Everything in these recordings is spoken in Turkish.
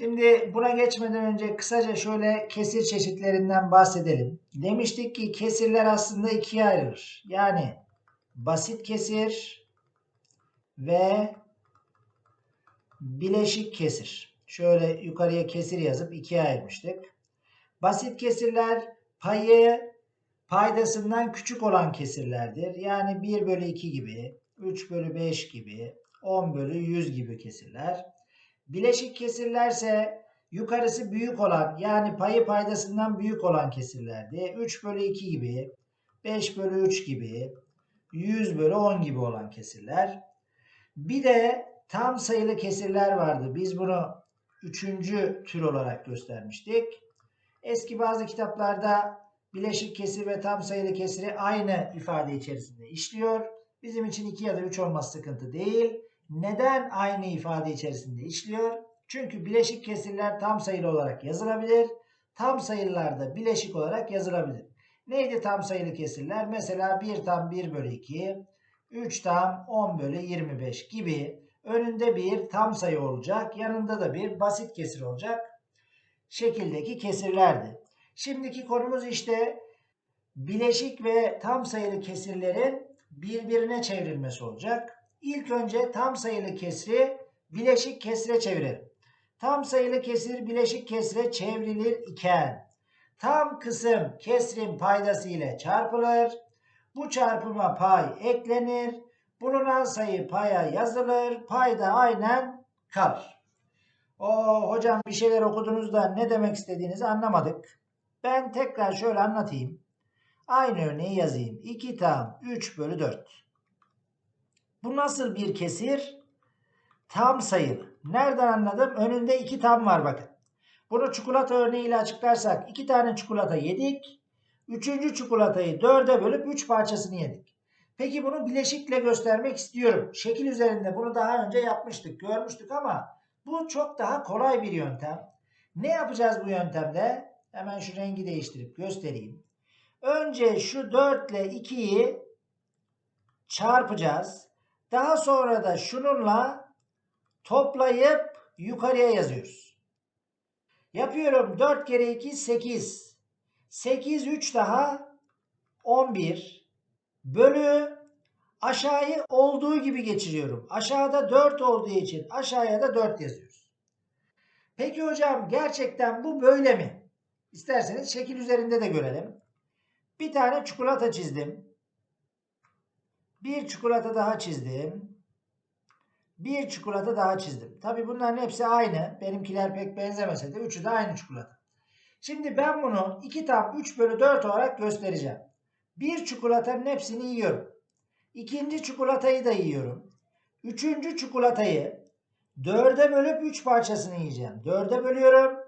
Şimdi buna geçmeden önce kısaca şöyle kesir çeşitlerinden bahsedelim. Demiştik ki kesirler aslında ikiye ayrılır. Yani basit kesir ve bileşik kesir. Şöyle yukarıya kesir yazıp ikiye ayırmıştık. Basit kesirler payı paydasından küçük olan kesirlerdir. Yani 1 bölü 2 gibi, 3 bölü 5 gibi, 10 bölü 100 gibi kesirler. Bileşik kesirlerse yukarısı büyük olan yani payı paydasından büyük olan kesirlerdi. 3 bölü 2 gibi, 5 bölü 3 gibi, 100 bölü 10 gibi olan kesirler. Bir de tam sayılı kesirler vardı. Biz bunu üçüncü tür olarak göstermiştik. Eski bazı kitaplarda bileşik kesir ve tam sayılı kesiri aynı ifade içerisinde işliyor. Bizim için 2 ya da 3 olması sıkıntı değil. Neden aynı ifade içerisinde işliyor? Çünkü bileşik kesirler tam sayılı olarak yazılabilir. Tam sayılar da bileşik olarak yazılabilir. Neydi tam sayılı kesirler? Mesela 1 tam 1 bölü 2, 3 tam 10 bölü 25 gibi önünde bir tam sayı olacak. Yanında da bir basit kesir olacak şekildeki kesirlerdi. Şimdiki konumuz işte bileşik ve tam sayılı kesirlerin birbirine çevrilmesi olacak. İlk önce tam sayılı kesri bileşik kesre çevirelim. Tam sayılı kesir bileşik kesre çevrilir iken tam kısım kesrin paydası ile çarpılır. Bu çarpıma pay eklenir. Bulunan sayı paya yazılır. Payda aynen kalır. O hocam bir şeyler okudunuz da ne demek istediğinizi anlamadık. Ben tekrar şöyle anlatayım. Aynı örneği yazayım. 2 tam 3 bölü 4. Bu nasıl bir kesir? Tam sayılı. Nereden anladım? Önünde 2 tam var bakın. Bunu çikolata örneğiyle açıklarsak 2 tane çikolata yedik. Üçüncü çikolatayı 4'e bölüp 3 parçasını yedik. Peki bunu bileşikle göstermek istiyorum. Şekil üzerinde bunu daha önce yapmıştık, görmüştük ama bu çok daha kolay bir yöntem. Ne yapacağız bu yöntemde? Hemen şu rengi değiştirip göstereyim. Önce şu 4 ile 2'yi çarpacağız. Daha sonra da şununla toplayıp yukarıya yazıyoruz. Yapıyorum 4 kere 2 8. 8 3 daha 11 bölü aşağıyı olduğu gibi geçiriyorum. Aşağıda 4 olduğu için aşağıya da 4 yazıyoruz. Peki hocam gerçekten bu böyle mi? İsterseniz şekil üzerinde de görelim. Bir tane çikolata çizdim. Bir çikolata daha çizdim. Bir çikolata daha çizdim. Tabi bunların hepsi aynı. Benimkiler pek benzemese de üçü de aynı çikolata. Şimdi ben bunu 2 tam 3 bölü 4 olarak göstereceğim. Bir çikolatanın hepsini yiyorum. İkinci çikolatayı da yiyorum. Üçüncü çikolatayı 4'e bölüp 3 parçasını yiyeceğim. 4'e bölüyorum.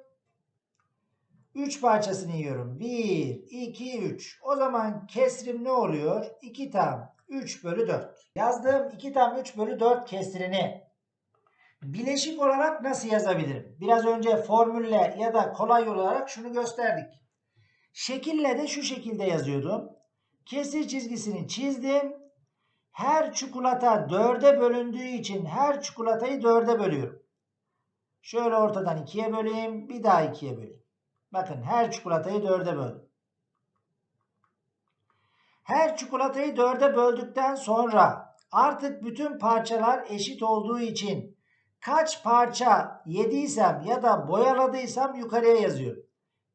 3 parçasını yiyorum. 1, 2, 3. O zaman kesrim ne oluyor? 2 tam 3 bölü 4. Yazdığım 2 tam 3 bölü 4 kesrini bileşik olarak nasıl yazabilirim? Biraz önce formülle ya da kolay yol olarak şunu gösterdik. Şekille de şu şekilde yazıyordum. Kesir çizgisini çizdim. Her çikolata 4'e bölündüğü için her çikolatayı 4'e bölüyorum. Şöyle ortadan 2'ye böleyim. Bir daha 2'ye böleyim. Bakın her çikolatayı 4'e böldüm. Her çikolatayı 4'e böldükten sonra artık bütün parçalar eşit olduğu için kaç parça yediysem ya da boyaladıysam yukarıya yazıyorum.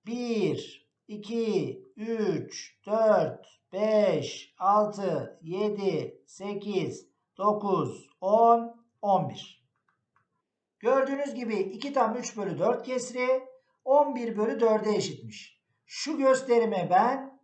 1, 2, 3, 4, 5, 6, 7, 8, 9, 10, 11. Gördüğünüz gibi 2 tam 3 bölü 4 kesri 11 bölü 4'e eşitmiş. Şu gösterime ben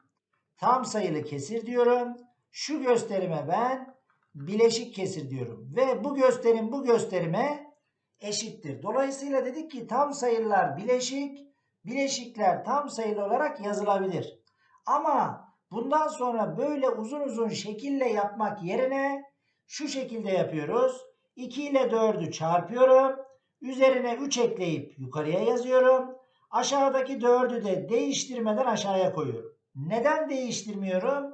tam sayılı kesir diyorum. Şu gösterime ben bileşik kesir diyorum. Ve bu gösterim bu gösterime eşittir. Dolayısıyla dedik ki tam sayılar bileşik, bileşikler tam sayılı olarak yazılabilir. Ama bundan sonra böyle uzun uzun şekille yapmak yerine şu şekilde yapıyoruz. 2 ile 4'ü çarpıyorum. Üzerine 3 ekleyip yukarıya yazıyorum. Aşağıdaki 4'ü de değiştirmeden aşağıya koyuyorum. Neden değiştirmiyorum?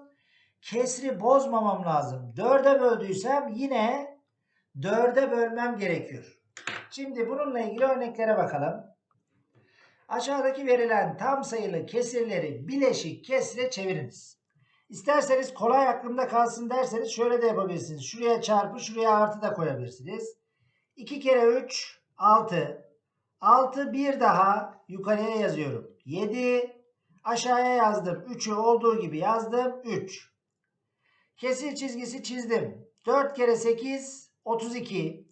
Kesri bozmamam lazım. 4'e böldüysem yine 4'e bölmem gerekiyor. Şimdi bununla ilgili örneklere bakalım. Aşağıdaki verilen tam sayılı kesirleri bileşik kesire çeviriniz. İsterseniz kolay aklımda kalsın derseniz şöyle de yapabilirsiniz. Şuraya çarpı, şuraya artı da koyabilirsiniz. 2 kere 3, 6. 6 bir daha yukarıya yazıyorum. 7. Aşağıya yazdım. 3'ü olduğu gibi yazdım. 3. Kesir çizgisi çizdim. 4 kere 8, 32.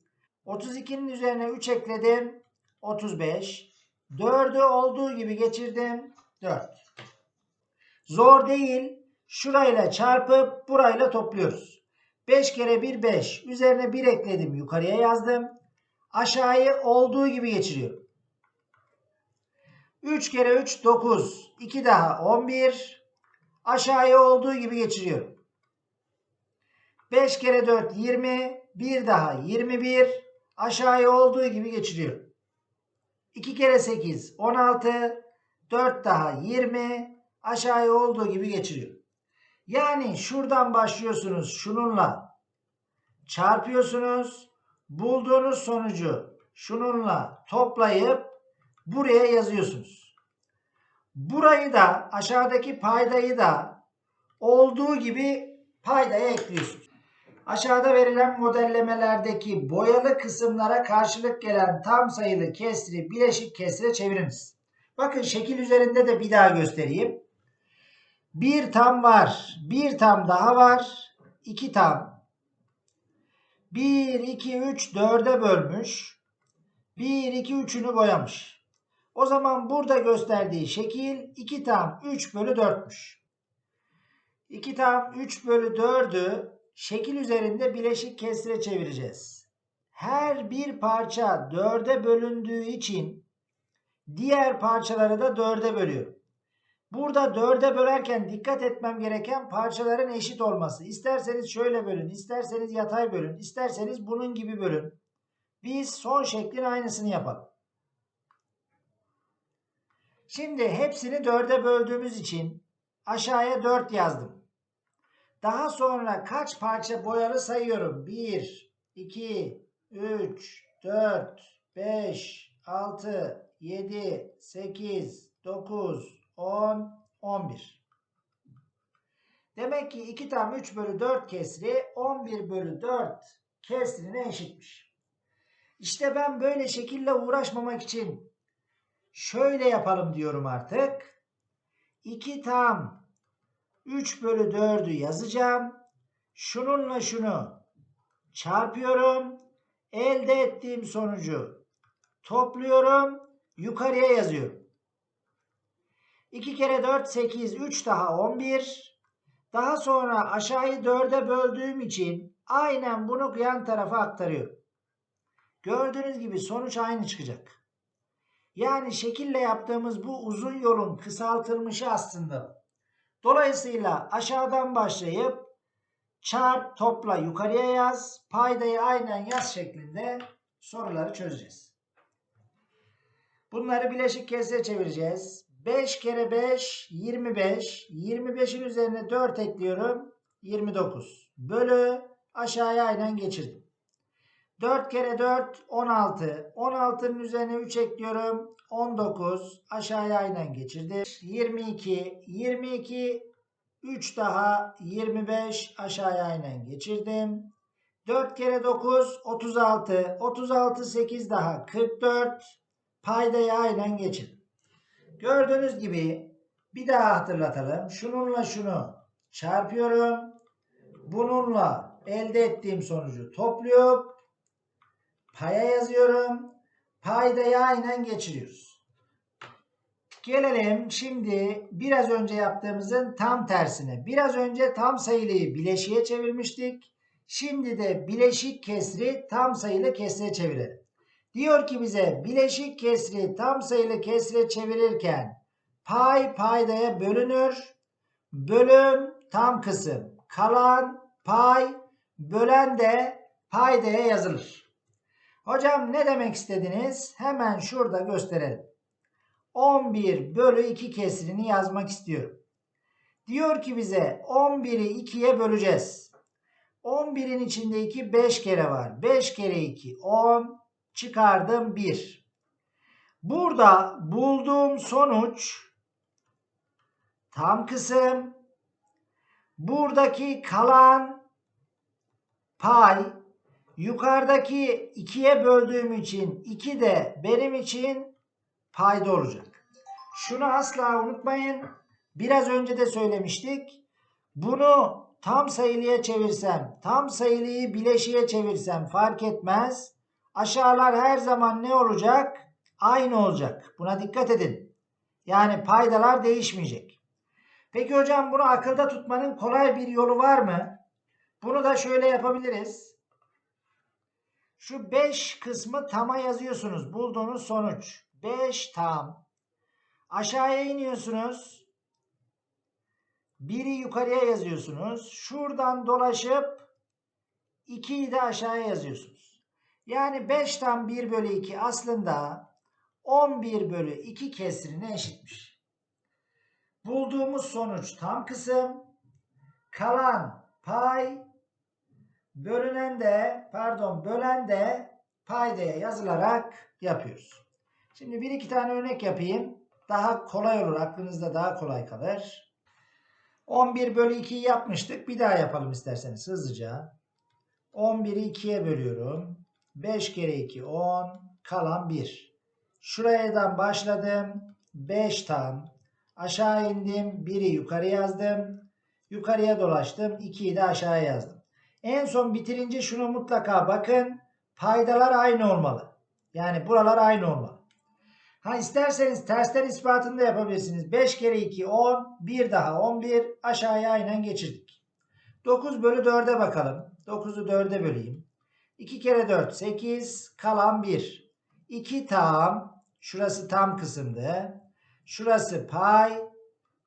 32'nin üzerine 3 ekledim. 35. 4'ü olduğu gibi geçirdim. 4. Zor değil. Şurayla çarpıp burayla topluyoruz. 5 kere 1 5. Üzerine 1 ekledim. Yukarıya yazdım. Aşağıyı olduğu gibi geçiriyorum. 3 kere 3 9. 2 daha 11. Aşağıyı olduğu gibi geçiriyorum. 5 kere 4 20. 1 daha 21. Aşağıyı olduğu gibi geçiriyorum. 2 kere 8 16. 4 daha 20. Aşağıya olduğu gibi geçiriyorum. Yani şuradan başlıyorsunuz şununla çarpıyorsunuz. Bulduğunuz sonucu şununla toplayıp buraya yazıyorsunuz. Burayı da aşağıdaki paydayı da olduğu gibi paydaya ekliyorsunuz. Aşağıda verilen modellemelerdeki boyalı kısımlara karşılık gelen tam sayılı kesri bileşik kesre çeviriniz. Bakın şekil üzerinde de bir daha göstereyim. Bir tam var. Bir tam daha var. iki tam. 1, 2, 3, 4'e bölmüş. 1, 2, 3'ünü boyamış. O zaman burada gösterdiği şekil 2 tam 3 bölü 4'müş. 2 tam 3 bölü 4'ü şekil üzerinde bileşik kesre çevireceğiz. Her bir parça 4'e bölündüğü için diğer parçaları da 4'e bölüyorum. Burada 4'e bölerken dikkat etmem gereken parçaların eşit olması. İsterseniz şöyle bölün, isterseniz yatay bölün, isterseniz bunun gibi bölün. Biz son şeklin aynısını yapalım. Şimdi hepsini 4'e böldüğümüz için aşağıya 4 yazdım. Daha sonra kaç parça boyalı sayıyorum. 1, 2, 3, 4, 5, 6, 7, 8, 9, 10, 11. Demek ki 2 tam 3 bölü 4 kesri 11 bölü 4 kesrine eşitmiş. İşte ben böyle şekille uğraşmamak için şöyle yapalım diyorum artık. 2 tam 3 bölü 4'ü yazacağım. Şununla şunu çarpıyorum. Elde ettiğim sonucu topluyorum. Yukarıya yazıyorum. 2 kere 4 8 3 daha 11. Daha sonra aşağıyı 4'e böldüğüm için aynen bunu yan tarafa aktarıyorum. Gördüğünüz gibi sonuç aynı çıkacak. Yani şekille yaptığımız bu uzun yolun kısaltılmışı aslında. Dolayısıyla aşağıdan başlayıp çarp topla yukarıya yaz, paydayı aynen yaz şeklinde soruları çözeceğiz. Bunları bileşik kesre çevireceğiz. 5 kere 5 25. 25'in üzerine 4 ekliyorum. 29. Bölü aşağıya aynen geçirdim. 4 kere 4 16. 16'nın üzerine 3 ekliyorum. 19. Aşağıya aynen geçirdim. 22. 22. 3 daha 25. Aşağıya aynen geçirdim. 4 kere 9 36. 36 8 daha 44. Paydaya aynen geçirdim. Gördüğünüz gibi bir daha hatırlatalım. Şununla şunu çarpıyorum. Bununla elde ettiğim sonucu topluyorum. Paya yazıyorum. Paydayı aynen geçiriyoruz. Gelelim şimdi biraz önce yaptığımızın tam tersine. Biraz önce tam sayılıyı bileşiğe çevirmiştik. Şimdi de bileşik kesri tam sayılı kesre çevirelim. Diyor ki bize bileşik kesri tam sayılı kesre çevirirken pay paydaya bölünür. Bölüm tam kısım. Kalan pay bölen de paydaya yazılır. Hocam ne demek istediniz? Hemen şurada gösterelim. 11 bölü 2 kesrini yazmak istiyorum. Diyor ki bize 11'i 2'ye böleceğiz. 11'in içinde 2 5 kere var. 5 kere 2 10 çıkardım 1. Burada bulduğum sonuç tam kısım buradaki kalan pay yukarıdaki 2'ye böldüğüm için 2 de benim için payda olacak. Şunu asla unutmayın. Biraz önce de söylemiştik. Bunu tam sayılıya çevirsem, tam sayılıyı bileşiğe çevirsem fark etmez. Aşağılar her zaman ne olacak? Aynı olacak. Buna dikkat edin. Yani paydalar değişmeyecek. Peki hocam bunu akılda tutmanın kolay bir yolu var mı? Bunu da şöyle yapabiliriz. Şu 5 kısmı tama yazıyorsunuz. Bulduğunuz sonuç. 5 tam. Aşağıya iniyorsunuz. Biri yukarıya yazıyorsunuz. Şuradan dolaşıp 2'yi de aşağıya yazıyorsunuz. Yani 5 tam 1 bölü 2 aslında 11 bölü 2 kesrine eşitmiş. Bulduğumuz sonuç tam kısım. Kalan pay bölünen de pardon bölen de paydaya yazılarak yapıyoruz. Şimdi bir iki tane örnek yapayım. Daha kolay olur. Aklınızda daha kolay kalır. 11 bölü 2'yi yapmıştık. Bir daha yapalım isterseniz hızlıca. 11'i 2'ye bölüyorum. 5 kere 2 10. Kalan 1. Şuradan başladım. 5 tam. Aşağı indim. 1'i yukarı yazdım. Yukarıya dolaştım. 2'yi de aşağıya yazdım. En son bitirince şunu mutlaka bakın. Paydalar aynı olmalı. Yani buralar aynı olmalı. Ha isterseniz tersten ispatını da yapabilirsiniz. 5 kere 2 10. Bir daha 11. Aşağıya aynen geçirdik. 9 bölü 4'e bakalım. 9'u 4'e böleyim. 2 kere 4 8. Kalan 1. 2 tam. Şurası tam kısımdı. Şurası pay.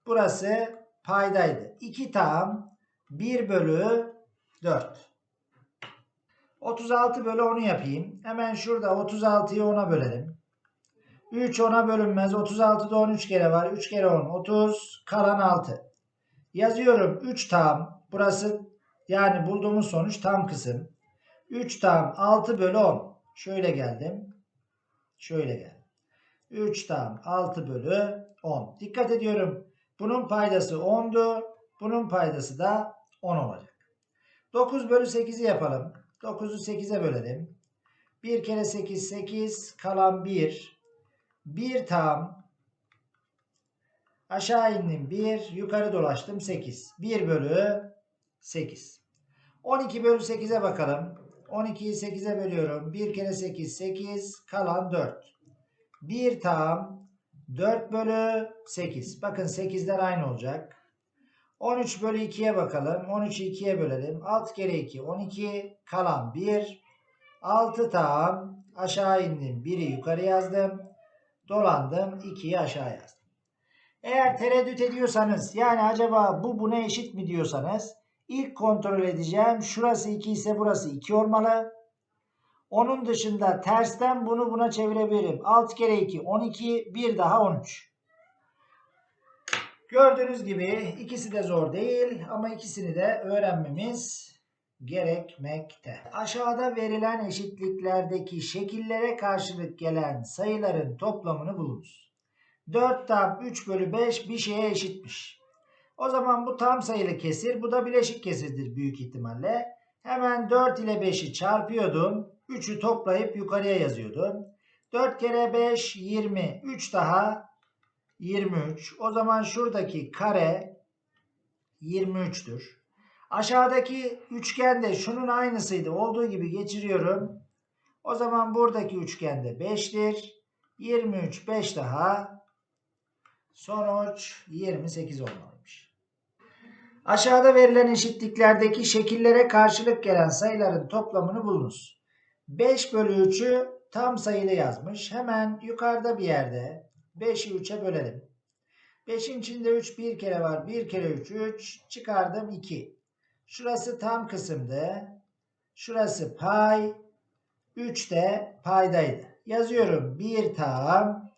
Burası paydaydı. 2 tam. 1 bölü 4. 36 bölü 10'u yapayım. Hemen şurada 36'yı 10'a bölelim. 3 10'a bölünmez. 36'da 13 kere var. 3 kere 10 30. Kalan 6. Yazıyorum 3 tam. Burası yani bulduğumuz sonuç tam kısım. 3 tam 6 bölü 10. Şöyle geldim. Şöyle geldim. 3 tam 6 bölü 10. Dikkat ediyorum. Bunun paydası 10'du. Bunun paydası da 10 olacak. 9 bölü 8'i yapalım. 9'u 8'e bölelim. 1 kere 8 8 kalan 1. 1 tam. Aşağı indim 1. Yukarı dolaştım 8. 1 bölü 8. 12 bölü 8'e bakalım. 12'yi 8'e bölüyorum. 1 kere 8 8 kalan 4. 1 tam 4 bölü 8. Bakın 8'ler aynı olacak. 13 bölü 2'ye bakalım. 13'ü 2'ye bölelim. 6 kere 2 12 kalan 1. 6 tam aşağı indim. 1'i yukarı yazdım. Dolandım. 2'yi aşağı yazdım. Eğer tereddüt ediyorsanız yani acaba bu buna eşit mi diyorsanız ilk kontrol edeceğim. Şurası 2 ise burası 2 olmalı. Onun dışında tersten bunu buna çevirebilirim. 6 kere 2 12 bir daha 13. Gördüğünüz gibi ikisi de zor değil ama ikisini de öğrenmemiz gerekmekte. Aşağıda verilen eşitliklerdeki şekillere karşılık gelen sayıların toplamını bulunuz. 4 tam 3 bölü 5 bir şeye eşitmiş. O zaman bu tam sayılı kesir, bu da bileşik kesirdir büyük ihtimalle. Hemen 4 ile 5'i çarpıyordum. 3'ü toplayıp yukarıya yazıyordum. 4 kere 5 20. 3 daha 23. O zaman şuradaki kare 23'tür. Aşağıdaki üçgen de şunun aynısıydı. Olduğu gibi geçiriyorum. O zaman buradaki üçgen de 5'tir. 23 5 daha sonuç 28 olmalıymış. Aşağıda verilen eşitliklerdeki şekillere karşılık gelen sayıların toplamını bulunuz. 5 bölü 3'ü tam sayılı yazmış. Hemen yukarıda bir yerde 5'i 3'e bölelim. 5'in içinde 3 bir kere var. 1 kere 3 3 çıkardım 2. Şurası tam kısımdı. Şurası pay. 3 de paydaydı. Yazıyorum 1 tam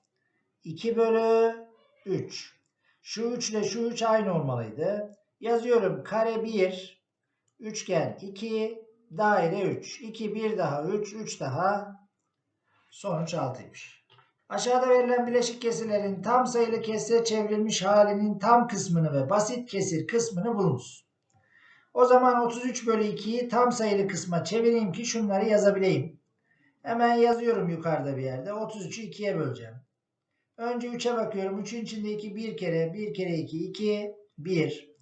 2 bölü 3. Şu 3 ile şu 3 aynı olmalıydı. Yazıyorum kare 1 üçgen 2 daire 3. 2 bir daha 3 3 daha Sonuç 6'ymış. Aşağıda verilen bileşik kesirlerin tam sayılı kesire çevrilmiş halinin tam kısmını ve basit kesir kısmını bulunuz. O zaman 33 bölü 2'yi tam sayılı kısma çevireyim ki şunları yazabileyim. Hemen yazıyorum yukarıda bir yerde. 33'ü 2'ye böleceğim. Önce 3'e bakıyorum. 3'ün içinde 2 bir kere. 1 kere 2 2 1.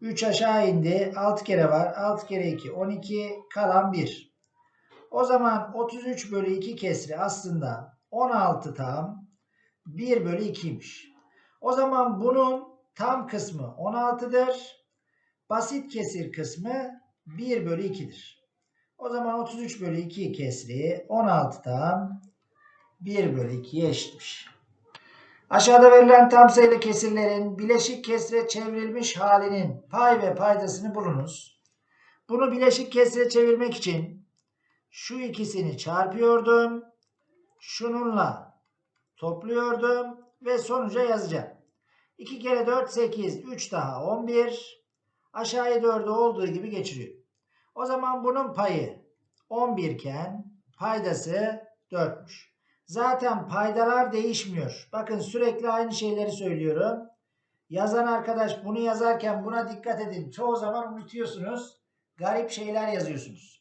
3 aşağı indi. 6 kere var. 6 kere 2 12. Kalan 1. O zaman 33 bölü 2 kesri aslında 16 tam 1 bölü 2'ymiş. O zaman bunun tam kısmı 16'dır. Basit kesir kısmı 1 bölü 2'dir. O zaman 33 bölü 2 kesri 16'dan 1 bölü 2'ye eşitmiş. Aşağıda verilen tam sayılı kesirlerin bileşik kesre çevrilmiş halinin pay ve paydasını bulunuz. Bunu bileşik kesre çevirmek için şu ikisini çarpıyordum. Şununla topluyordum ve sonuca yazacağım. 2 kere 4 8, 3 daha 11. Aşağıya 4'ü olduğu gibi geçiriyor. O zaman bunun payı 11 iken paydası 4'müş. Zaten paydalar değişmiyor. Bakın sürekli aynı şeyleri söylüyorum. Yazan arkadaş bunu yazarken buna dikkat edin. Çoğu zaman unutuyorsunuz. Garip şeyler yazıyorsunuz.